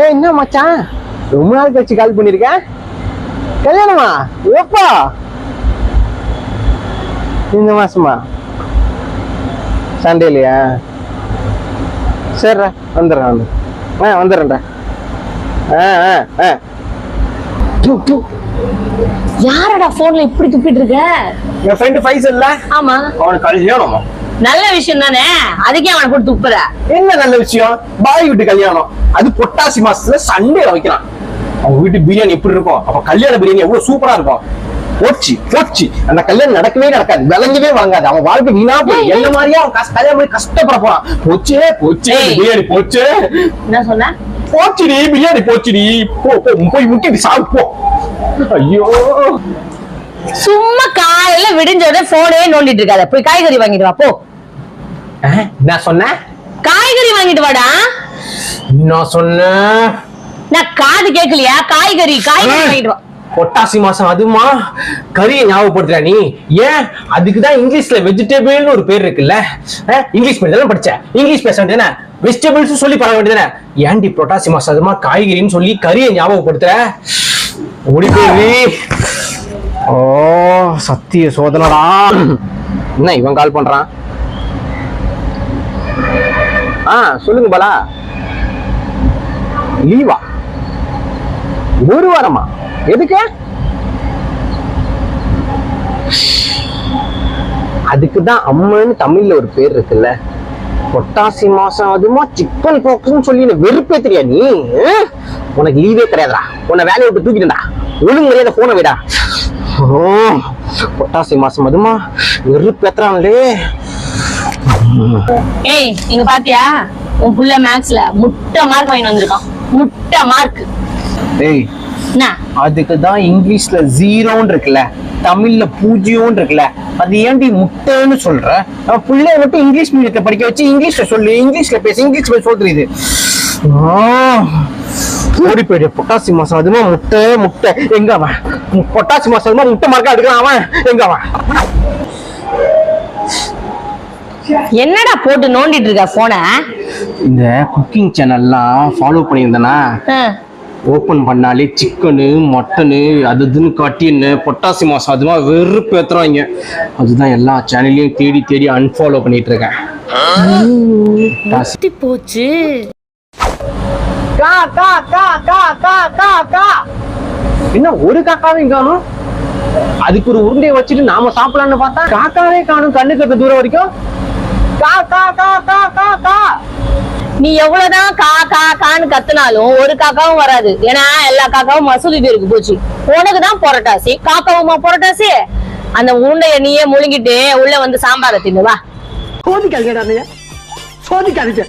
ஏய் என்ன மச்சான்? ரொம்ப நாள் கழிச்சு கால் பண்ணிருக்க? கல்யாணமா? எப்பா? இந்த மாசமா? சண்டேலையா சரிடா வந்துடுறேன் வந்து. ஆ வந்துடுறேன்டா. ஆ ஆ ஆ. யாரடா போன்ல இப்படி துப்பிட்டு இருக்க? என் ஃப்ரெண்டு ஃபைசல்ல? ஆமா. அவனுக்கு கல்யாணமா நல்ல விஷயம் தானே? அதுக்கே அவனை போட்டு துப்புற என்ன நல்ல விஷயம்? பாய் வீட்டு கல்யாணம். அது பொட்டாசி மாசத்துல சண்டே வைக்கிறான். அவங்க வீட்டு பிரியாணி எப்படி இருக்கும்? அப்ப கல்யாண பிரியாணி எவ்வளவு சூப்பரா இருக்கும்? போச்சு போச்சு. அந்த கல்யாணம் நடக்கவே நடக்காது. விளங்கவே வாங்காது அவன் வாழ்க்கை வீணா போய் என்ன மாதிரியா அவன் கல்யாணம் பண்ணி கஷ்டப்பட போறான். போச்சே போச்சே. பிரியாணி போச்சே. என்ன சொன்ன? போச்சுடி பிரியாணி போச்சுடி. போ போ போய் முக்கிய சாப்பிட்டு போ. ஐயோ. சும்மா காலையில விடிஞ்ச உடனே போனே நோண்டிட்டு இருக்காத. போய் காய்கறி வாங்கிட்டு வா போ. நான் சொன்னேன்? காய்கறி வாங்கிட்டு வாடா. நான் சொன்னேன். நான் காது கேட்கலையா? காய்கறி காய்கறி வாங்கிட்டு வா. பொட்டாசி மாசம் அதுமா? கறியை ஞாபகப்படுத்துற நீ? ஏன்? அதுக்கு தான் இங்கிலீஷ்ல வெஜிடபிள்னு ஒரு பேர் இருக்குல்ல? இங்கிலீஷ் மீடியம் படிச்ச? இங்கிலீஷ் பேச வேண்டியதானே வெஜிடபிள்ஸ் சொல்லி பழக வேண்டியதானே ஏன்டி பொட்டாசி மாசம் அதுமா காய்கறின்னு சொல்லி கறியை ஞாபகப்படுத்துற? ஓடி ஓ சத்திய சோதனடா. என்ன இவன் கால் பண்றான்? ஆ சொல்லுங்க பாலா. லீவா? ஒரு வாரமா? எதுக்கு? அதுக்குதான் அம்மன்னு தமிழ்ல ஒரு பேர் இருக்குல்ல. பொட்டாசி மாசம் அதுமா சிக்கன் போக்ஸ்னு சொல்லி வெறுப்பே தெரியா நீ? உனக்கு லீவே கிடையாதுடா. உன்னை வேலையை விட்டு தூக்கிட்டா ஒழுங்கு மரியாதை போன விடா. பொட்டாசி மாசம் அதுமா வெறுப்பேத்துறாங்களே ஏய் இங்க பாத்தியா? உன் புள்ள மேக்ஸ்ல முட்டை மார்க் வாங்கி வந்திருக்கான். முட்டை மார்க் ஏய் அதுக்கு தான் இங்கிலீஷ்ல ஜீரோன்னு இருக்குல்ல தமிழ்ல பூஜ்ஜியம் இருக்குல்ல அது ஏன்டி முட்டைன்னு சொல்ற? பிள்ளைய மட்டும் இங்கிலீஷ் மீடியத்தை படிக்க வச்சு இங்கிலீஷ்ல சொல்லு இங்கிலீஷ்ல பேசு இங்கிலீஷ்ல சொல்ல தெரியுது ஆ, ஓடி போயிடு பொட்டாசி மாசம் அதுமா முட்டை முட்டை. எங்க அவன்? பொட்டாசி மாசம் அதுமா முட்டை மார்க்கா எடுக்கிறான் அவன். எங்க அவன்? என்னடா போட்டு நோண்டிட்டு இருக்க போன இந்த குக்கிங் சேனல்லாம் ஃபாலோ பண்ணியிருந்தேனா? ஓப்பன் பண்ணாலே சிக்கனு மட்டனு அது இதுன்னு காட்டின்னு பொட்டாசி மாசம் அதுமா வெறுப்பு ஏத்துறாங்க. அதுதான் எல்லா சேனல்லையும் தேடி தேடி அன்ஃபாலோ பண்ணிட்டு இருக்கேன். போச்சு. கா கா கா கா கா கா கா. என்ன ஒரு காக்காவையும் காணும்? அதுக்கு ஒரு உருண்டையை வச்சுட்டு நாம சாப்பிடலாம்னு பார்த்தா காக்காவே காணும் கண்ணு கட்டு தூரம் வரைக்கும். கா கா கா கா கா கா. நீ எவ்வளவுதான் கா கா கான்னு கத்துனாலும் ஒரு காக்காவும் வராது. ஏன்னா எல்லா காக்காவும் மசூதி பேருக்கு போச்சு. உனக்கு தான் பொரட்டாசி காக்காவுமா புரட்டாசி? அந்த உருண்டைய நீயே முழுங்கிட்டு உள்ள வந்து சாம்பாரை தின்னு வா. சோதிக்காதீங்க சோதிக்காதீங்க.